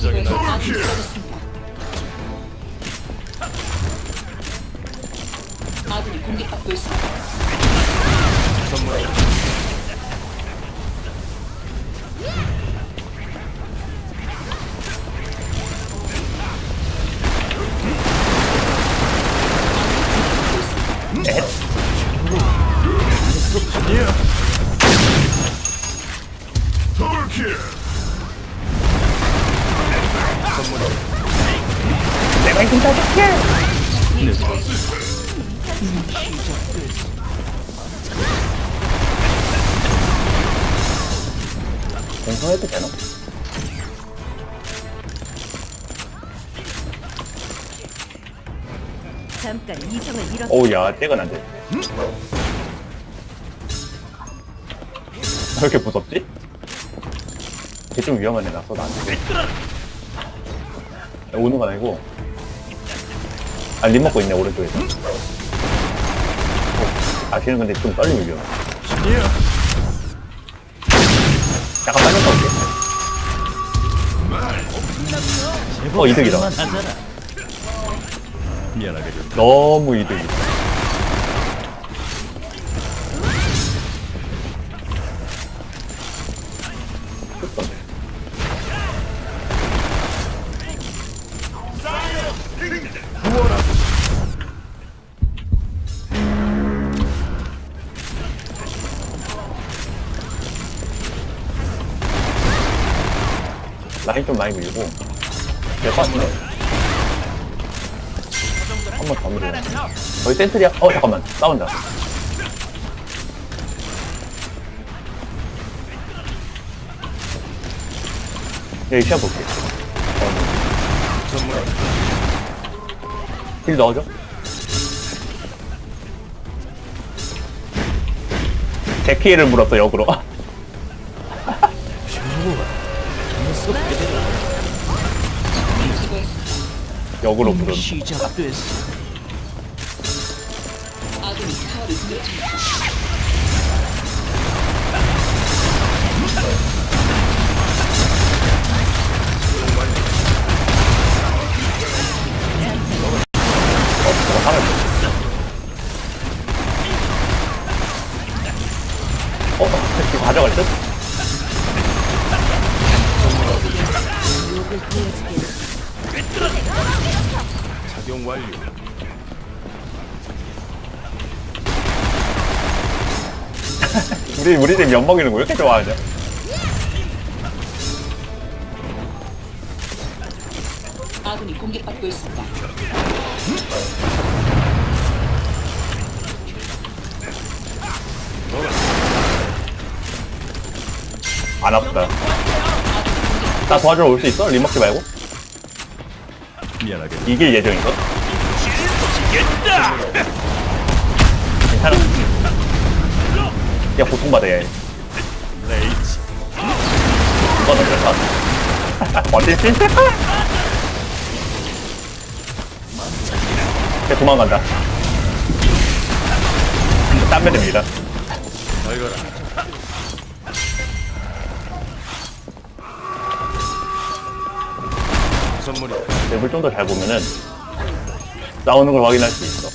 전장에 날 아군이 공격받고 있습니다. 선물 넷. 잠깐 이성을 잃었. 오우야, 떼건 안 돼. 왜 이렇게 무섭지? 걔 좀 위험한 애 나서 나안 돼. 오는 건 아니고. 아, 립 먹고 있네, 오른쪽에서. 어, 아, 걔는 근데 좀 떨리면 위험해. 약간 빨리 갔다 올게. 어, 이득이다. 미안하게 좀. 너무 이득이다. 라인 좀 많이 밀고. 같네 한번 더 밀어 거의 센트리야 어 잠깐만. 싸운다 여기 쉬어볼게 선물 딜 넣어줘. 제 피해를 물었어 역으로 역으로 물은 시작됐어 아군이 타워를 공격 중입니다. 어, 저거. 어, 가져갈 듯? 작용 완료 우리, 우리 팀 연먹이는 거 왜 이렇게 좋아하냐? 아군이 공격받고 있습니다. 안 아프다. 나 도와주러 올 수 있어? 림 먹지 말고? 미안하게 이길 예정이거? 괜찮아. 야, 고통받아야 해. 레이지 누가? 어딜 수 있을까? 걔 도망간다. 땀에 됩니다. 잘 가라 선물이 맵을 좀 더 잘 보면은 싸우는 걸 확인할 수 있어.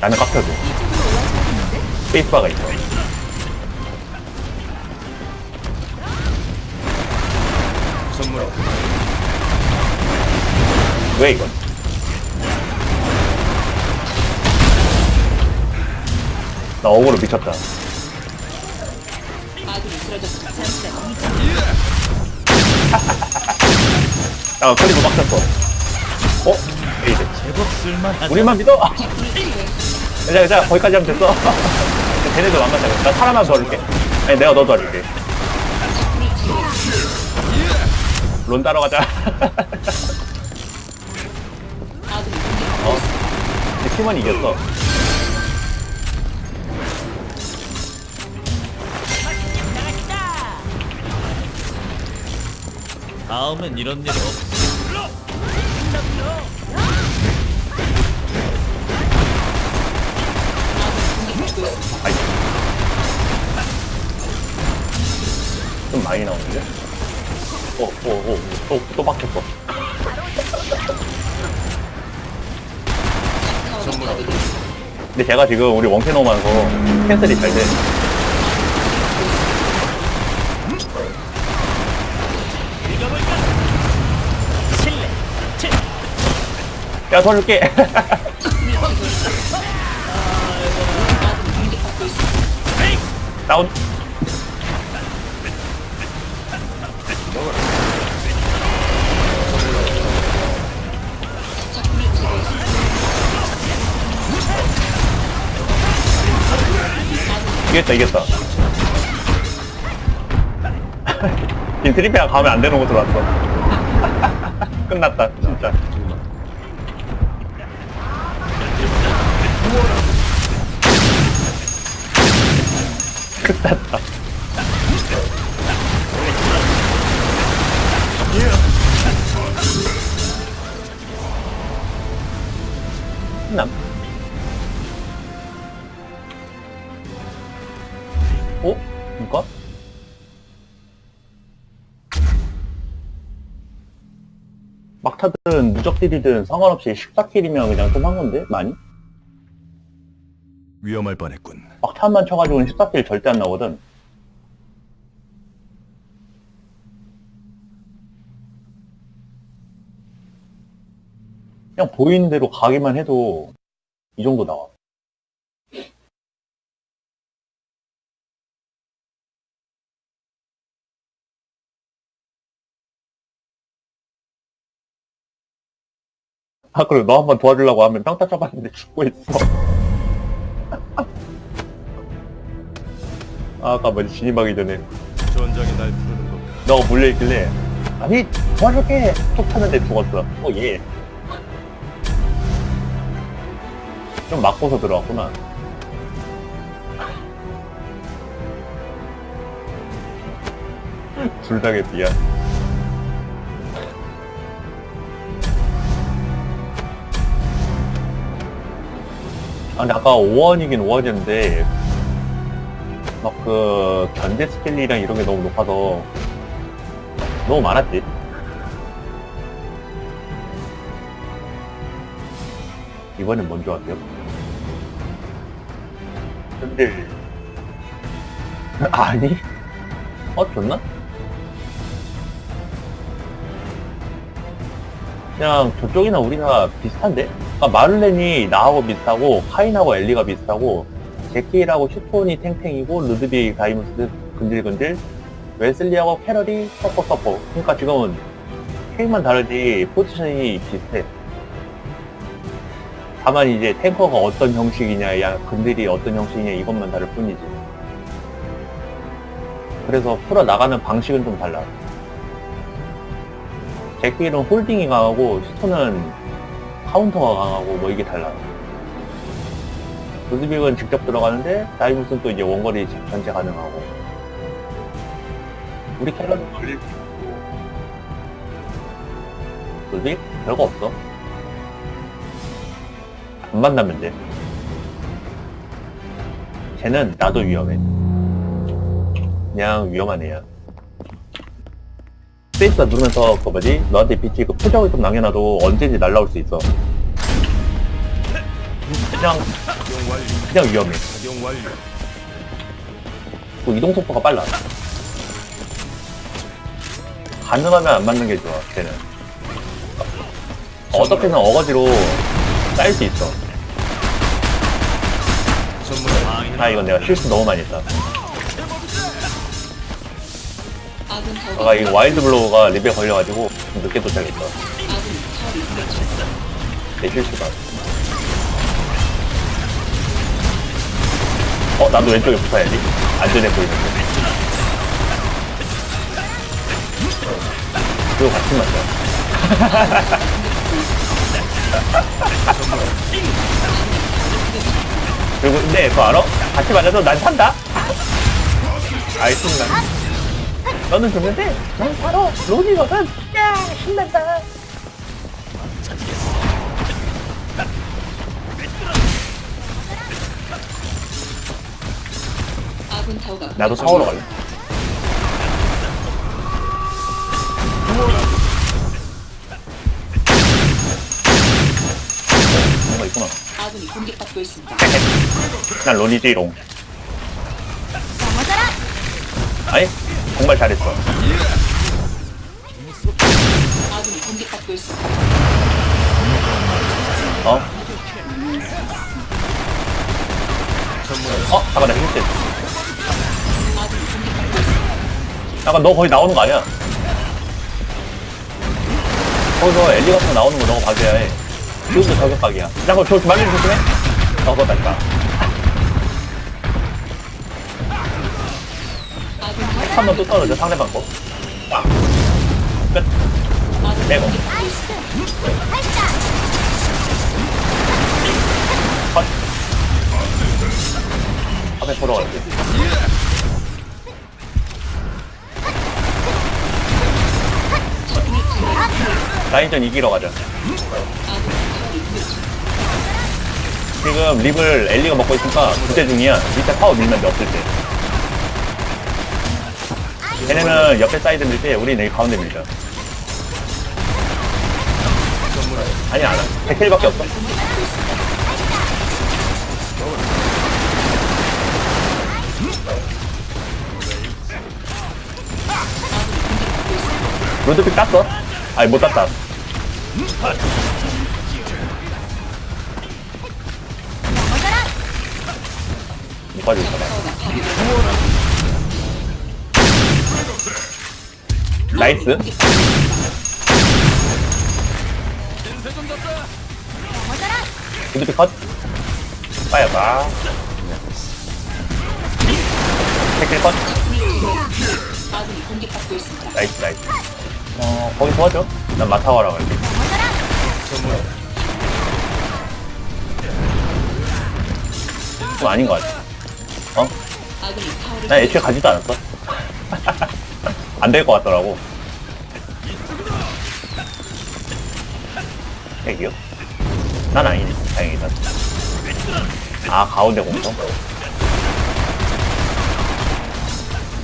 나는 깎여줘. 페이스바가 있어. 왜 이건? 나 억울로 미쳤다. 쓰러졌습니다. 야, 클리브 막혔어. 어? 에이드. 제법 쓸만하다 우리만 믿어! 자, 자, 거기까지 하면 됐어. 걔네들 만만하나 사람 하나 도와줄게. 아니, 내가 너 도와줄게. 론 따러 가자. 어? 이 팀원 이겼어. 다음엔 이런 일 없. 아이. 좀 많이 나오는데? 오, 오, 오, 또, 또 막혔어. 타워가 파괴되었습니다. 근데 제가 지금 우리 원캐 넣으면서 캔슬이 잘 돼. 야, 도와줄게. 다운. 이겼다, 이겼다. 지금 트리페가 가면 안 되는 곳으로 왔어. 끝났다, 진짜. 끝났다. 끝남. 어? 이거? 막타든 무적딜이든 상관없이 14킬이면 그냥 좀한 건데? 많이? 위험할 뻔했군. 막타만 쳐가지고는 14킬 절대 안 나오거든. 그냥 보이는 대로 가기만 해도 이 정도 나와. 아, 그리고 너 한 번 도와주려고 하면 평타 쳐봤는데 죽고 있어. 아, 아까 뭐지, 진입하기 전에. 전장이 날 부르는 건가? 너가 몰려있길래, 아니, 도와줄게! 툭 쳤는데 죽었어. 어, 예. 좀 맞고서 들어왔구나. 둘 다 개피야. 아, 근데 아까 5원이긴 5원이었는데, 막 그, 견제 스킬이랑 이런 게 너무 높아서, 너무 많았지. 이번엔 뭔 좋았어요? 근데, 아니? 어, 좋나? 그냥 저쪽이나 우리나 비슷한데? 그러니까 마를렌이 나하고 비슷하고, 카인하고 엘리가 비슷하고, 제키라고 슈톤이 탱탱이고, 루드비 다이무스 근질근질, 웨슬리하고 캐럴이 서퍼 서퍼. 그러니까 지금은 케이만 다르지 포지션이 비슷해. 다만 이제 탱커가 어떤 형식이냐, 야 근들이 어떤 형식이냐 이것만 다를 뿐이지. 그래서 풀어 나가는 방식은 좀 달라. 제키는 홀딩이 강하고 슈톤은 카운터가 강하고 뭐 이게 달라. 루드빅은 직접 들어가는데 다이무스는 또 이제 원거리 전체 가능하고. 우리 캐럿은 걸릴 수 있고. 솔직히 별거 없어. 안 만나면 돼. 쟤는 나도 위험해. 그냥 위험한 애야 스페이스 누르면서 그 뭐지 너한테 빛이 그 표적을 좀 남겨놔도 언제든지 날라올 수 있어 그냥. 그냥 위험해 작용. 그 이동 속도가 빨라 가능하면 안 맞는 게 좋아 쟤는 어떻게든 어거지로 쌓일 수 있어. 아 이건 내가 실수 너무 많이 했다 아까 이 와일드 블로우가 립에 걸려가지고 좀 늦게 공격합니다. 내 실수다 어 나도 왼쪽에 붙어야지 안전해 보이는데 그리고 같이 맞자 그리고 근데 그거 알아? 같이 맞아서 난 산다? 알겠습니다 너는 죽는데 난 바로 론이거든 야 신난다. 아군 타워가 나도 사우러 갈래. 뭔가 있구나. 아군이 공격받고 있습니다. 난 론이지롱. 아니 정말 잘했어. 어? 어? 잠깐 나 있습니다. 잠깐 너 거기 나오는 거 아니야 거기서 엘리 같은 거 나오는 거 너가 봐줘야 해 지금도 저격각이야 잠깐 저 말리는 조심해 어 그거 맞다 아군 한 번 또 떨어져 상대방 거 와. 끝 있습니다. 컷 앞에 보러 갈게 라인전 이기러 가자. 지금 립을 엘리가 먹고 있으니까 부대 중이야 밑에 파워 밀면 돼 없을 때 걔네는 옆에 사이드 밀 때 우리는 여기 가운데 밀자 아니 안 와 100킬밖에 없어 로드픽 땄어? 아니 못 땄다 아. 못 빠지고 타 나이스. 로드픽 컷. 빠야봐. 태클 컷. 나이스 나이스. 어 거기 도와줘. 난 마타와라 갈게. 좀 아닌 것 같아. 어? 난 애초에 가지도 않았어 안 될 것 같더라고 핵이요? 난 아니네 다행이다 아 가운데 공성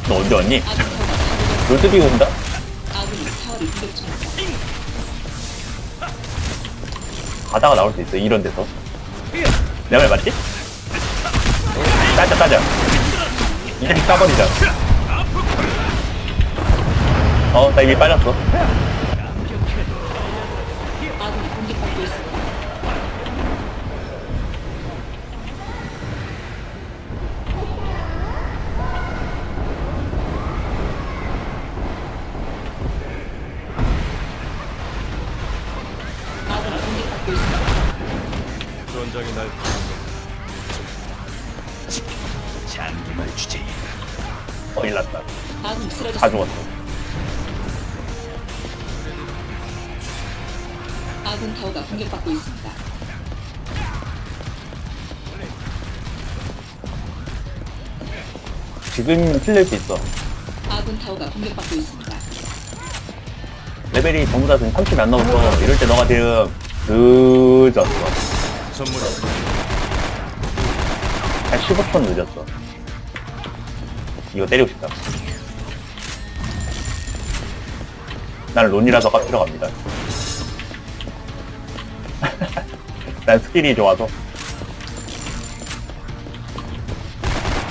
너 언제 왔니? 롤드비 온다? 가다가 나올 수 있어 이런 데서 내 말 맞지? 따자 따자 이 자식 따버리자 어나 이미 빠졌 틀릴 수 있어. 아군 타워가 공격받고 있습니다. 레벨이 전부 다 지금 30이 안 넘었어 이럴 때 너가 지금 늦었어. 선물이 한 15초 늦었어. 이거 때리고 싶다. 난 론이라서 깎이러 갑니다. 난 스킬이 좋아서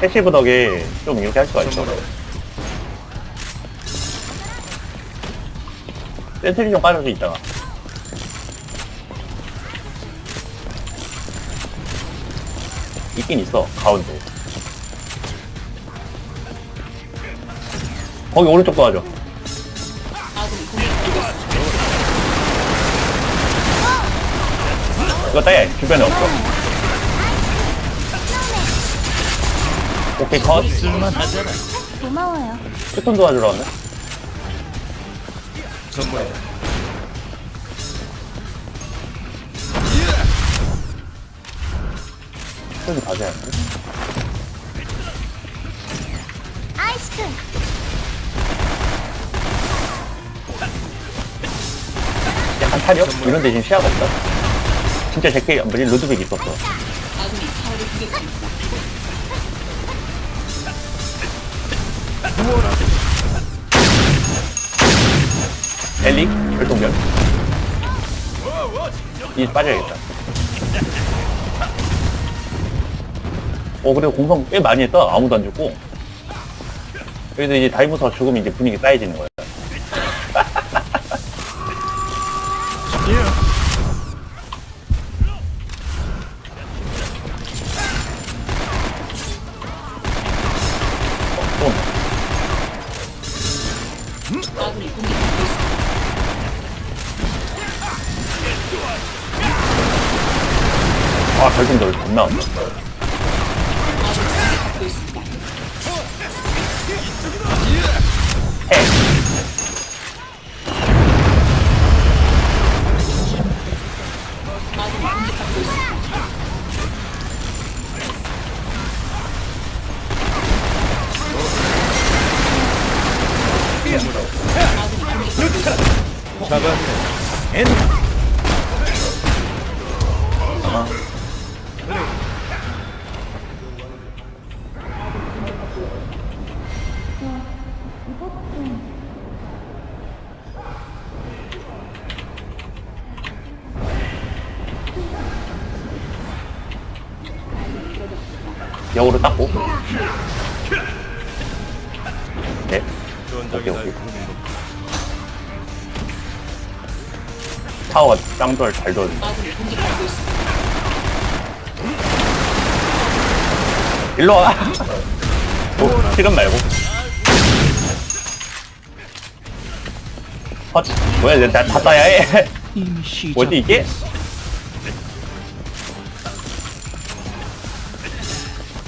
패시브 덕에 좀 이렇게 할 수가 있어. 센트리 좀 깔아줄 수 있잖아 있긴 있어 가운데. 거기 오른쪽 도와줘. 이거 따야 주변에 없어 오케이 컷 쓸만하잖아. 고마워요. 패턴 도와주러 왔네. 전부에 패턴이 다 돼야 돼. 아이스크 약간 타력? 이런데 지금 시야가 없다. 진짜 제끼 뭐지 로드백 있었어. 엘리 별동별. 이 빠져야겠다. 어 그래도 공성 꽤 많이 했다. 아무도 안 죽고. 그래서 이제 다이모스가 죽으면 이제 분위기 쌓여지는 거야. 역으로 닦고. 네. 오케이, 날 오케이. 타워가 짱돌 잘 돌. 아군이 공격받고 있습니다. 일로 와. 오, 실은 말고. 헛. 뭐야, 내가 다 따야 해. 뭐지, 이게?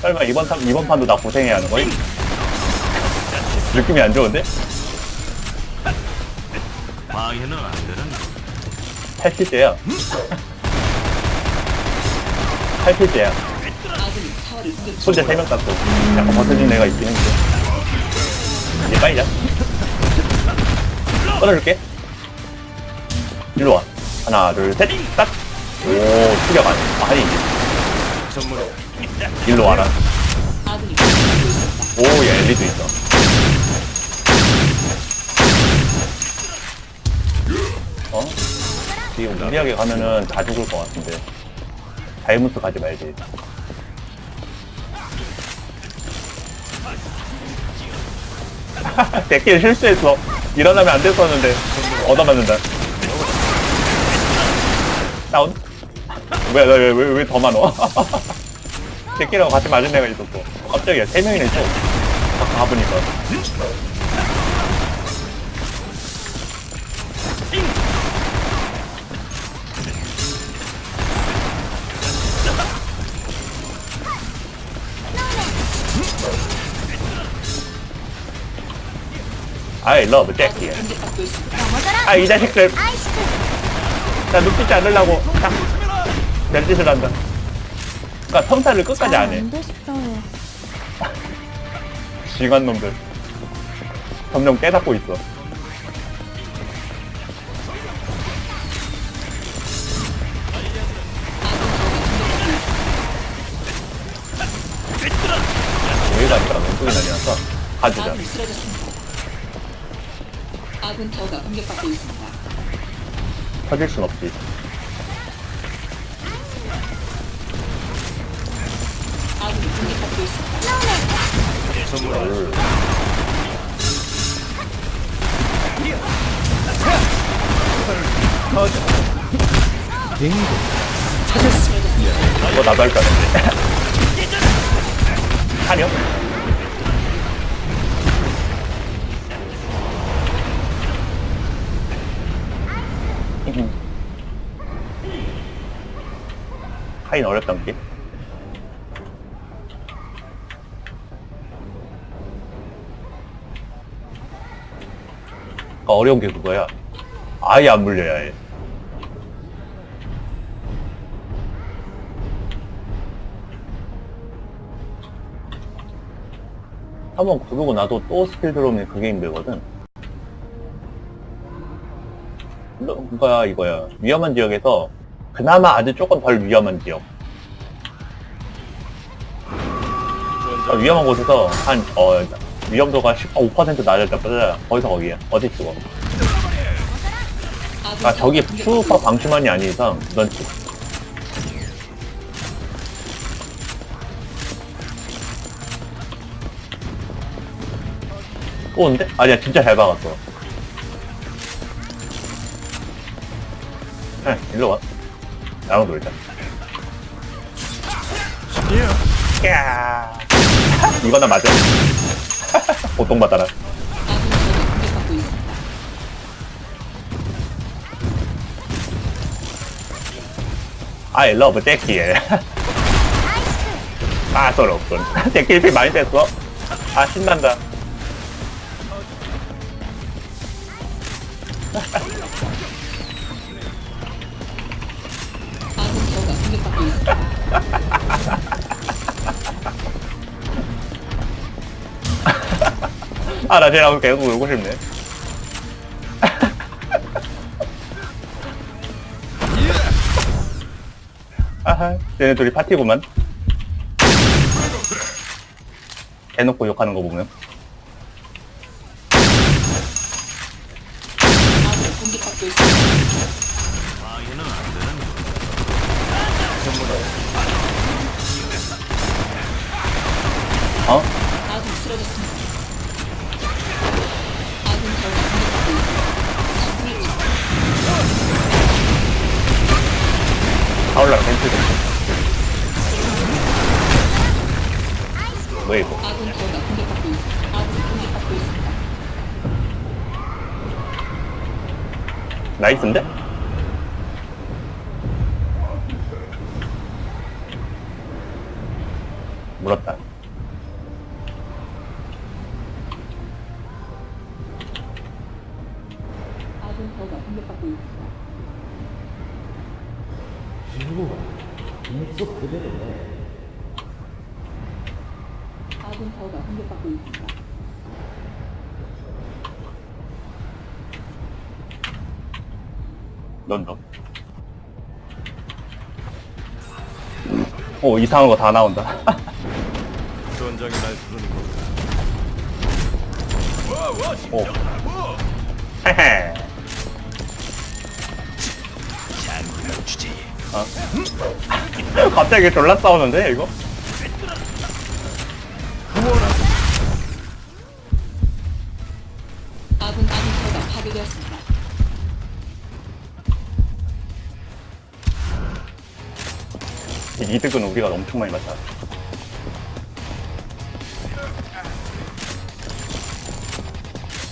설마 이번, 판- 이번 판도 나 고생해야 하는 거임? 느낌이 안 좋은데? 방해는 안 되는. 80대야. 80대야. 아군이 타워를 공격 손재 중입니다. 3명 땄어. 약간 벗어진 애가 있긴 했는데. 이제 빠이자. 끊어줄게. 일로 와. 하나, 둘, 셋, 딱! 오, 추격 안 해. 아, 아니, 일로 와라. 오, 야, 엘리도 있어. 어? 지금 무리하게 가면은 다 죽을 것 같은데. 다이무스 가지 말지. 대길 실수했어. 일어나면 안 됐었는데. 얻어맞는다. 다운? 뭐야, 나 왜, 왜, 왜 더 많어? 대길하고 같이 맞은 애가 있었어. 갑자기야, 세 명이나 있어. 가- 가보니까. I love Jackie. 아, 이 자식들. 나 눕히지 않으려고. 딱. 별짓을 한다. 그니까 성사를 끝까지 안 해. 징한 놈들. 점점 깨닫고 있어. 터질 순 없지. 아군이 공격받고 있습니다. 선물에 이거 나도 할까. 하려? 하인 어렵단 게. 그러니까 어려운 게 그거야. 아예 안 물려야 해. 한 번 구르고 나도 또 스킬 들어오면 그게 힘들거든. 그거야 이거야 위험한 지역에서 그나마 아주 조금 덜 위험한 지역 어, 위험한 곳에서 한 어, 위험도가 10, 5% 낮아졌다. 거기서 거기야 어디 죽어 아 저기 슈퍼 방심만이 아닌 이상 넌 죽어 또 온대? 아니야 진짜 잘 박았어. 응 일로 와 나랑 놀자 야. 이거나 맞아. 고통받아라. 있습니다. I love 잭키엘 아 서럽군 잭키 피 많이 뺐어? 아 신난다 아 나 쟤랑 계속 놀고 싶네. 아하 쟤네 둘이 파티구만. 대놓고 욕하는 거 보면 나이스인데? 물었다. 이상한 거 다 나온다. 전장이 날 부르는 거 오. 헤헤. 어? 갑자기 졸라 싸우는데, 이거? 이 이득은 우리가 엄청 많이 봤다.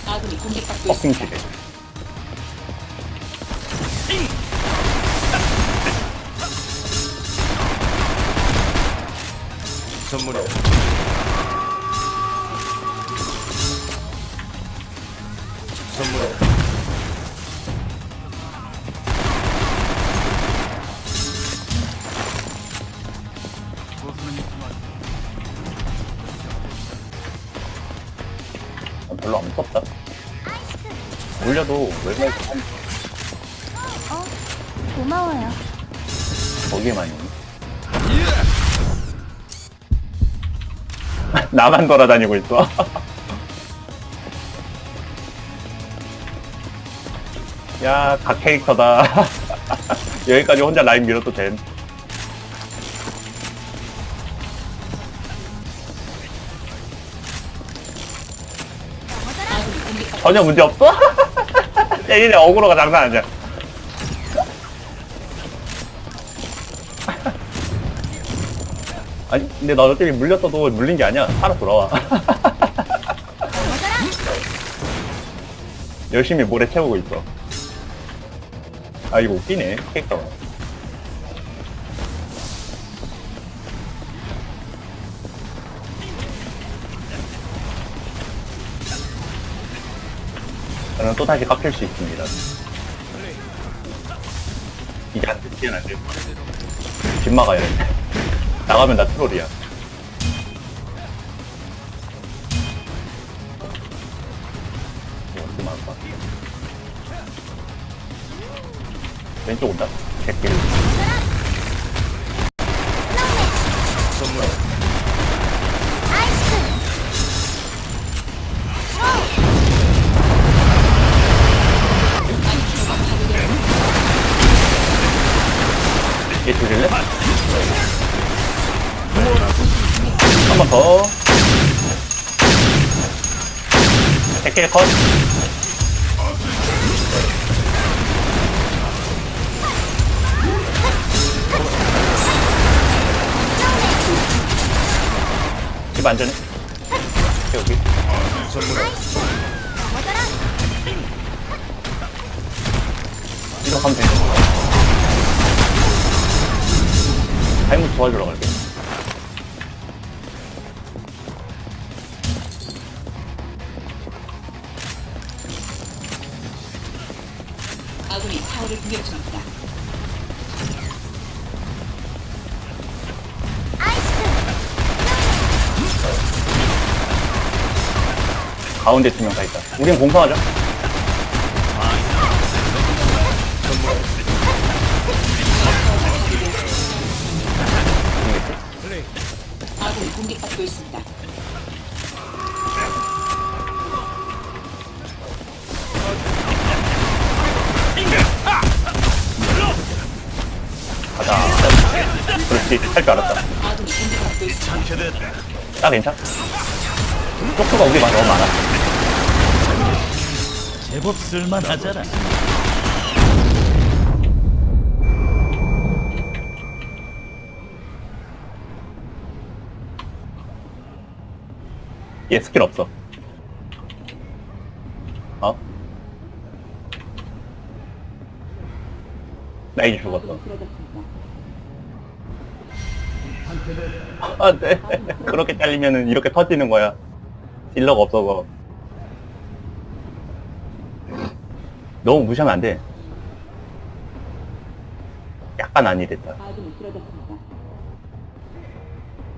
아군이 공격받고 있습니다. 선 거기에만 있니? 나만 돌아다니고 있어. 야, 각 캐릭터다. 여기까지 혼자 라인 밀어도 공격받고 전혀 문제 없어? 얘네 어그로가 장난 아니야. 아니, 근데 나 어차피 물렸어도 물린 게 아니야. 살아 돌아와. 열심히 모래 채우고 있어. 아, 이거 웃기네, 캐릭터가. 저는 또 다시 깎일 수 있습니다. 이제 안 듣기는 안 돼. 집 막아야 돼. 나가면 나 트롤이야. 왼쪽 온다. 제끼를. 선물 더. 제끼를 컷. 집 안전해. 여기. 이거 하면 돼. 타이무 도와주러 갈게. 타워를 공격 중입니다. 가운데 두 명 다 있다. 우린 공성하자. 그렇지. 할줄 알았다. 딱 괜찮? 쪽수가 우리 많이 너무 많아. 제법 쓸만하잖아 얘 스킬 없어. 어? 나 이제 죽었어. 아, 네. 그렇게 잘리면은 이렇게 터지는 거야. 딜러가 없어서. 너무 무시하면 안 돼. 약간. 아군이 쓰러졌습니다.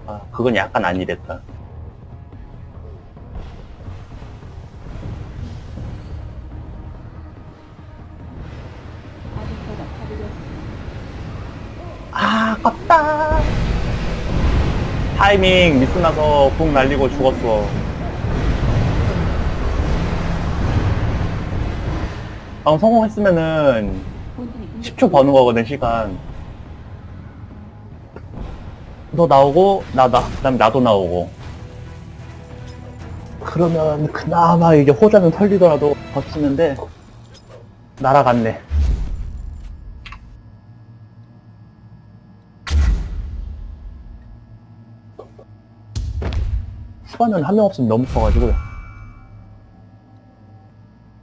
아, 그건 약간 타워가 파괴되었습니다. 아, 아깝다. 타이밍 미스 나서 궁 날리고 죽었어. 방금 성공했으면은 본진이 공격 10초 버는 거거든, 시간. 너 나오고, 나, 나, 그 다음에 나도 나오고. 그러면 그나마 이제 호자는 털리더라도 버티는데, 날아갔네. 후반은 한 명 없으면 너무 커가지고,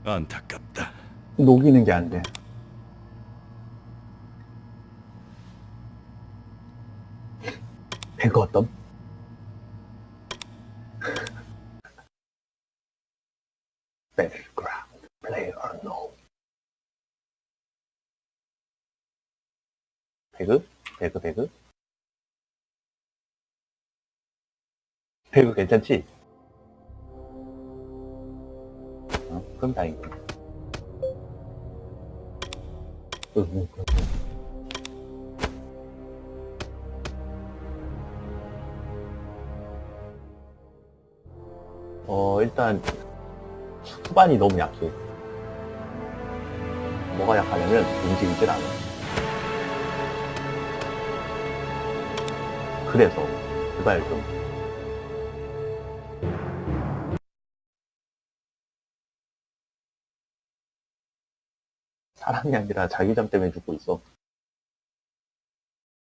안타깝다 녹이는 게 안 돼. 배그 어떤? Battleground, play or no. 배그? 배그, 배그? 배그 괜찮지? 어, 그럼 다행이네. 응, 응, 응. 어, 일단, 후반이 너무 약해. 뭐가 약하냐면, 움직이질 않아. 그래서, 제발 좀. 사람이 아니라 자기 잠 때문에 죽고 있어.